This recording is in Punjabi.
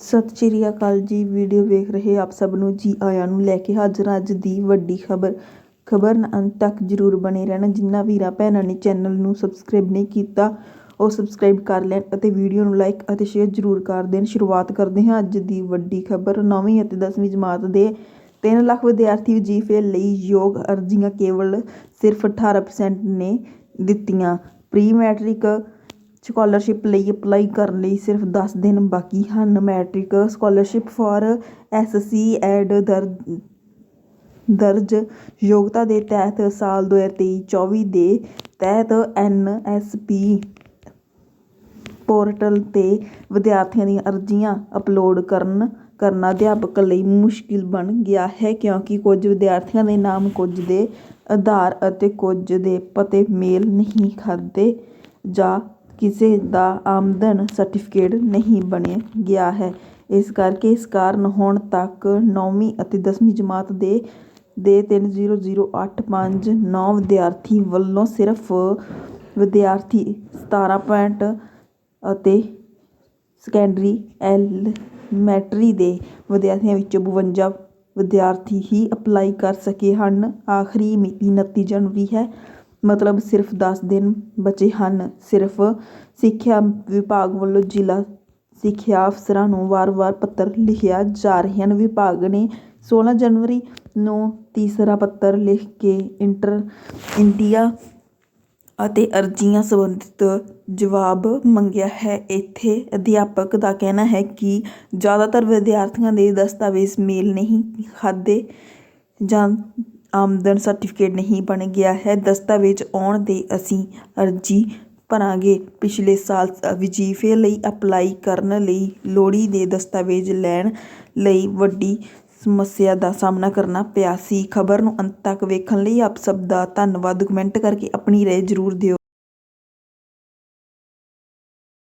ਸਤਿ ਸ਼੍ਰੀ ਅਕਾਲ ਜੀ। ਵੀਡੀਓ ਵੇਖ ਰਹੇ ਆਪ ਸਭ ਨੂੰ ਜੀ ਆਇਆਂ ਨੂੰ ਲੈ ਕੇ ਹਾਜ਼ਰ ਅੱਜ ਦੀ ਵੱਡੀ ਖਬਰ। ਖਬਰ ਅੰਤ ਤੱਕ ਜਰੂਰ ਬਣੇ ਰਹਿਣਾ। ਜਿਨ੍ਹਾਂ ਵੀਰਾਂ ਭੈਣਾਂ ਨੇ ਚੈਨਲ ਨੂੰ ਸਬਸਕ੍ਰਾਈਬ ਨਹੀਂ ਕੀਤਾ, ਉਹ ਸਬਸਕ੍ਰਾਈਬ ਕਰ ਲੈਣ ਅਤੇ ਵੀਡੀਓ ਨੂੰ ਲਾਈਕ ਅਤੇ ਸ਼ੇਅਰ ਜਰੂਰ ਕਰ ਦੇਣ। ਸ਼ੁਰੂਆਤ ਕਰਦੇ ਹਾਂ ਅੱਜ ਦੀ ਵੱਡੀ ਖਬਰ। 9ਵੀਂ ਅਤੇ 10ਵੀਂ ਜਮਾਤ ਦੇ 3 ਲੱਖ ਵਿਦਿਆਰਥੀ ਵਜ਼ੀਫੇ ਲਈ ਯੋਗ ਅਰਜ਼ੀਆਂ ਕੇਵਲ ਸਿਰਫ 18% ਨੇ ਦਿੱਤੀਆਂ। ਪ੍ਰੀ ਮੈਟ੍ਰਿਕ ਸਕਾਲਰਸ਼ਿਪ ਲਈ ਅਪਲਾਈ ਕਰਨ ਲਈ ਸਿਰਫ ਦਸ ਦਿਨ ਬਾਕੀ ਹਨ। Matric scholarship for SC and ਦਰ ਦਰਜ ਯੋਗਤਾ ਦੇ ਤਹਿਤ ਸਾਲ 2023-24 ਦੇ ਤਹਿਤ ਐਨਐਸਪੀ ਪੋਰਟਲ 'ਤੇ ਵਿਦਿਆਰਥੀਆਂ ਦੀਆਂ ਅਰਜ਼ੀਆਂ ਅਪਲੋਡ ਕਰਨ, ਕਰਨਾ ਅਧਿਆਪਕ ਲਈ ਮੁਸ਼ਕਿਲ ਬਣ ਗਿਆ ਹੈ ਕਿਉਂਕਿ ਕੁਝ ਵਿਦਿਆਰਥੀਆਂ ਦੇ ਨਾਮ ਕੁਝ ਦੇ ਆਧਾਰ ਅਤੇ ਕੁਝ ਦੇ ਪਤੇ ਮੇਲ ਨਹੀਂ ਖਾਂਦੇ ਜਾ ਕਿਸੇ ਦਾ ਆਮਦਨ ਸਰਟੀਫਿਕੇਟ ਨਹੀਂ ਬਣਿਆ ਗਿਆ ਹੈ। ਇਸ ਕਰਕੇ ਇਸ ਕਾਰਨ ਹੁਣ ਤੱਕ ਨੌਵੀਂ ਅਤੇ 10ਵੀਂ ਜਮਾਤ ਦੇ ਦੇ 300859 ਵਿਦਿਆਰਥੀ ਵੱਲੋਂ ਸਿਰਫ ਵਿਦਿਆਰਥੀ 17 ਪੁਆਇੰਟ ਅਤੇ ਸੈਕੰਡਰੀ ਐਲੀਮੈਂਟਰੀ ਦੇ ਵਿਦਿਆਰਥੀਆਂ ਵਿੱਚੋਂ 52 ਵਿਦਿਆਰਥੀ ਹੀ ਅਪਲਾਈ ਕਰ ਸਕੇ ਹਨ। ਆਖਰੀ ਮਿਤੀ 29 ਜਨਵਰੀ ਹੈ। ਮਤਲਬ ਸਿਰਫ ਦਸ ਦਿਨ ਬਚੇ ਹਨ। ਸਿਰਫ ਸਿੱਖਿਆ ਵਿਭਾਗ ਵੱਲੋਂ ਜ਼ਿਲ੍ਹਾ ਸਿੱਖਿਆ ਅਫਸਰਾਂ ਨੂੰ ਵਾਰ-ਵਾਰ ਪੱਤਰ ਲਿਖਿਆ ਜਾ ਰਹੇ ਹਨ ਵਿਭਾਗ ਨੇ 16 ਜਨਵਰੀ ਨੂੰ ਤੀਸਰਾ ਪੱਤਰ ਲਿਖ ਕੇ ਇੰਟਰ ਇੰਡੀਆ ਅਤੇ ਅਰਜ਼ੀਆਂ ਸੰਬੰਧਿਤ ਜਵਾਬ ਮੰਗਿਆ ਹੈ। ਇੱਥੇ ਅਧਿਆਪਕ ਦਾ ਕਹਿਣਾ ਹੈ ਕਿ ਜ਼ਿਆਦਾਤਰ ਵਿਦਿਆਰਥੀਆਂ ਦੇ ਦਸਤਾਵੇਜ਼ ਮੇਲ ਨਹੀਂ ਖਾਧੇ ਜਾਂ ਆਮਦਨ ਸਰਟੀਫਿਕੇਟ ਨਹੀਂ ਬਣ ਗਿਆ ਹੈ। ਦਸਤਾਵੇਜ਼ ਆਉਣ 'ਤੇ ਅਸੀਂ ਅਰਜ਼ੀ ਭਰਾਂਗੇ। ਪਿਛਲੇ ਸਾਲ ਵਜ਼ੀਫੇ ਲਈ ਅਪਲਾਈ ਕਰਨ ਲਈ ਲੋੜੀਂਦੇ ਦਸਤਾਵੇਜ਼ ਲੈਣ ਲਈ ਵੱਡੀ ਸਮੱਸਿਆ ਦਾ ਸਾਹਮਣਾ ਕਰਨਾ ਪਿਆ ਸੀ। ਖਬਰ ਨੂੰ ਅੰਤ ਤੱਕ ਵੇਖਣ ਲਈ ਆਪ ਸਭ ਦਾ ਧੰਨਵਾਦ। ਕਮੈਂਟ ਕਰਕੇ ਆਪਣੀ ਰਾਏ ਜ਼ਰੂਰ ਦਿਓ।